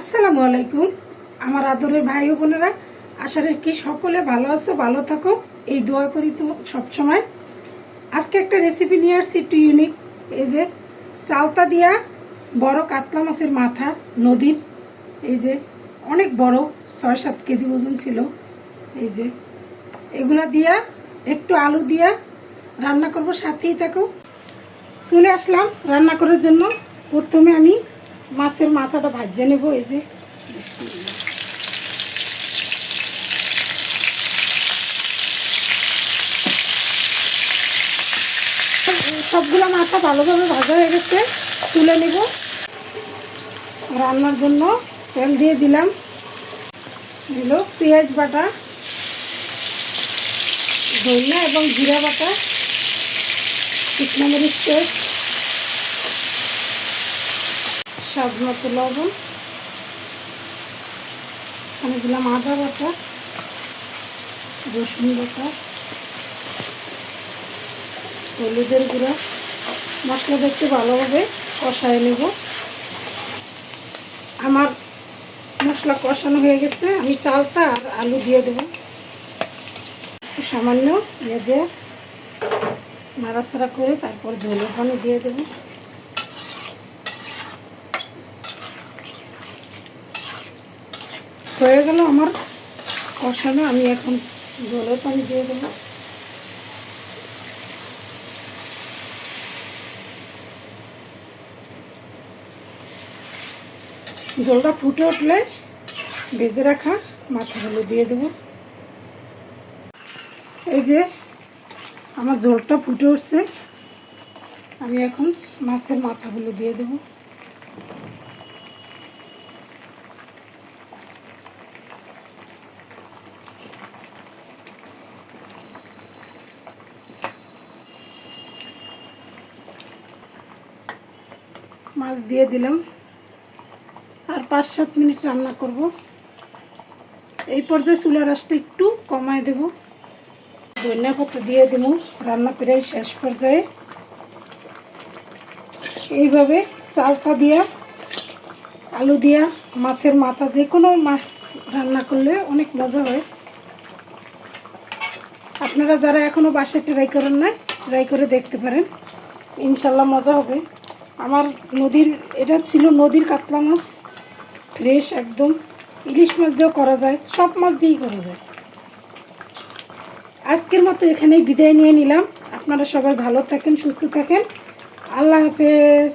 আসসালামু আলাইকুম। আমার আদরের ভাই বোনেরা, আশা রাখি সকলে ভালো আছো, ভালো থাকো। এই দোয়া করি তো সবসময়। আজকে একটা রেসিপি নিয়ে আসছি একটু ইউনিক এই যে চালতা দিয়া বড় কাতলা মাছের মাথা নদীর, এই যে অনেক বড় ছয় সাত কেজি ওজন ছিল। এই যে এগুলা দিয়া একটু আলু দিয়া রান্না করব, সাথেই থাকো। চলে আসলাম রান্না করার জন্য। প্রথমে আমি মাছের মাথাটা ভাজে নেব, এই যে। সবগুলো মাথা ভালোভাবে ভাজা হয়ে গেছে, তুলে নেব। রান্নার জন্য তেল দিয়ে দিলাম। দিল পেঁয়াজ বাটা, ধনিয়া এবং জিরা বাটা, শুকনো মরিচ পেস্ট। স্বাদ মতো লবণ আমি দিলাম আদা বাটা, রসুন বাটা, হলুদের গুঁড়া। মশলা দেখতে ভালোভাবে কষায় নেব। আমার মশলা কষানো হয়ে গেছে, আমি চালটা আর আলু দিয়ে দেবো। সামান্য দিয়ে দিয়ে নাড়াচাড়া করে তারপর জলের পানি দিয়ে দেবো। হয়ে গেল আমার কষানো। আমি এখন জলের পানি দিয়ে দেবো। জলটা ফুটে উঠলে ভেজে রাখা মাথাগুলো দিয়ে দেবো। এই যে আমার জলটা ফুটে উঠছে, আমি এখন মাছের মাথাগুলো দিয়ে দেবো। মাছ দিয়ে দিলাম। আর পাঁচ, সাত মিনিট রান্না করব। এই পর্যায়ে চুলার আঁচটা একটু কমায় দেব। ধনিয়া পাতা দিয়ে দেব। রান্না প্রায় শেষ পর্যায়ে। এইভাবে চালটা দিয়া, আলু দিয়া, মাছের মাথা, যে কোনো মাছ রান্না করলে অনেক মজা হয়। আপনারা যারা এখনও বাসায় ট্রাই করেন না ট্রাই করে দেখতে পারেন। ইনশাল্লাহ মজা হবে। আমার নদীর, এটা ছিল নদীর কাতলা মাছ ফ্রেশ একদম। ইলিশ মাছ দিয়েও করা যায়, সব মাছ দিয়েই করা যায়। আজকের মতো এখানেই বিদায় নিয়ে নিলাম। আপনারা সবাই ভালো থাকেন, সুস্থ থাকেন। আল্লাহ হাফেজ।